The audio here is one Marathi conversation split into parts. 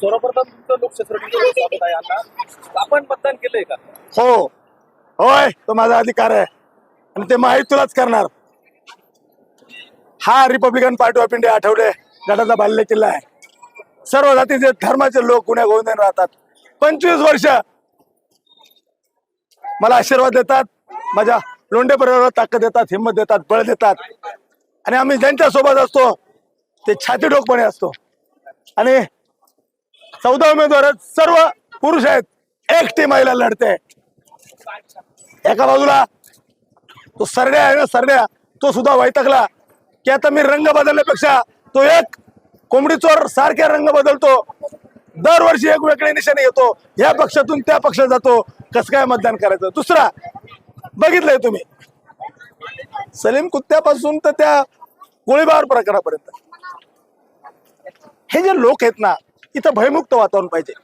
सर्वप्रथम तुमचं लोकशास्त्र स्वागत आहे अण्णा आपण मतदान केलंय का? हो. होय तो माझा अधिकार आहे. आणि ते माहीत तुलाच करणार. हा रिपब्लिकन पार्टी ऑफ इंडिया आठवडे गटाचा बाल्य किल्ला आहे. सर्व जातीचे धर्माचे लोक पुण्या गोविंदाने राहतात. पंचवीस वर्ष मला आशीर्वाद देतात. माझ्या लोंढे परिवाराला ताकद देतात हिंमत देतात बळ देतात. आणि आम्ही ज्यांच्या सोबत असतो ते छाती डोकपणे असतो. आणि चौदा उमेदवार सर्व पुरुष आहेत. एकटी महिला लढते. एका बाजूला तो सरड्या आहे ना सरड्या. तो सुद्धा वैतकला की आता मी रंग बदलण्यापेक्षा तो एक कोंबडी चोर सारखे रंग बदलतो. दरवर्षी एक वेगळ्या निशाने येतो. या पक्षातून त्या पक्षात जातो. कसं काय मतदान करायचं? दुसरा बघितलंय तुम्ही. सलीम कुत्त्यापासून तर त्या गोळीबार प्रकारापर्यंत. हे जे लोक आहेत ना इथं भयमुक्त वातावरण पाहिजे.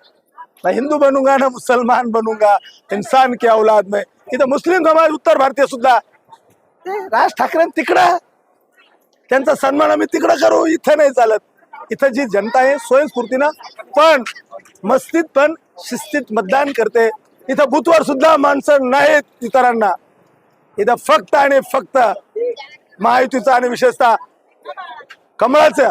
ना हिंदू बनूंगा ना मुसलमान बनूंगा इंसान की औलाद में. इथं मुस्लिम समाज उत्तर भारतीय सुद्धा. राज ठाकरे तिकडं. त्यांचा सन्मान आम्ही तिकडं करू इथं नाही चालत. इथं जी जनता आहे स्वयंस्फूर्तीनं पण मस्तीत पण शिस्तीत मतदान करते. इथं बुथवर सुद्धा माणसं नाहीत इतरांना. इथं फक्त आणि फक्त महायुतीचं आणि विशेषतः कमळाचं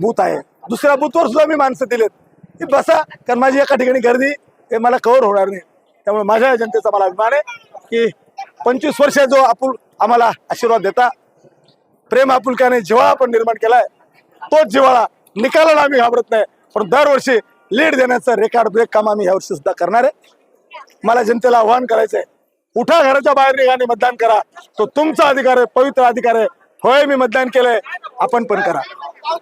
बूथ आहे. दुसऱ्या बूथवर सुद्धा मी माणसं दिलेत. की बसा कारण माझी एका ठिकाणी गर्दी हे मला कव्हर होणार नाही. त्यामुळे माझ्या जनतेचा मला अभिमान आहे की पंचवीस वर्ष जो आपुल आम्हाला आशीर्वाद देता प्रेम आपुलकाने जिव्हाळा आपण निर्माण केलाय तोच जिव्हाळा निकालाला आम्ही घाबरत नाही. पण दरवर्षी लीड देण्याचं रेकॉर्ड ब्रेक काम आम्ही यावर्षी सुद्धा करणार आहे. मला जनतेला आव्हान करायचंय उठा घराच्या बाहेर निघाने मतदान करा. तो तुमचा अधिकार आहे पवित्र अधिकार आहे. होय मी मतदान केलंय आपण पण करा.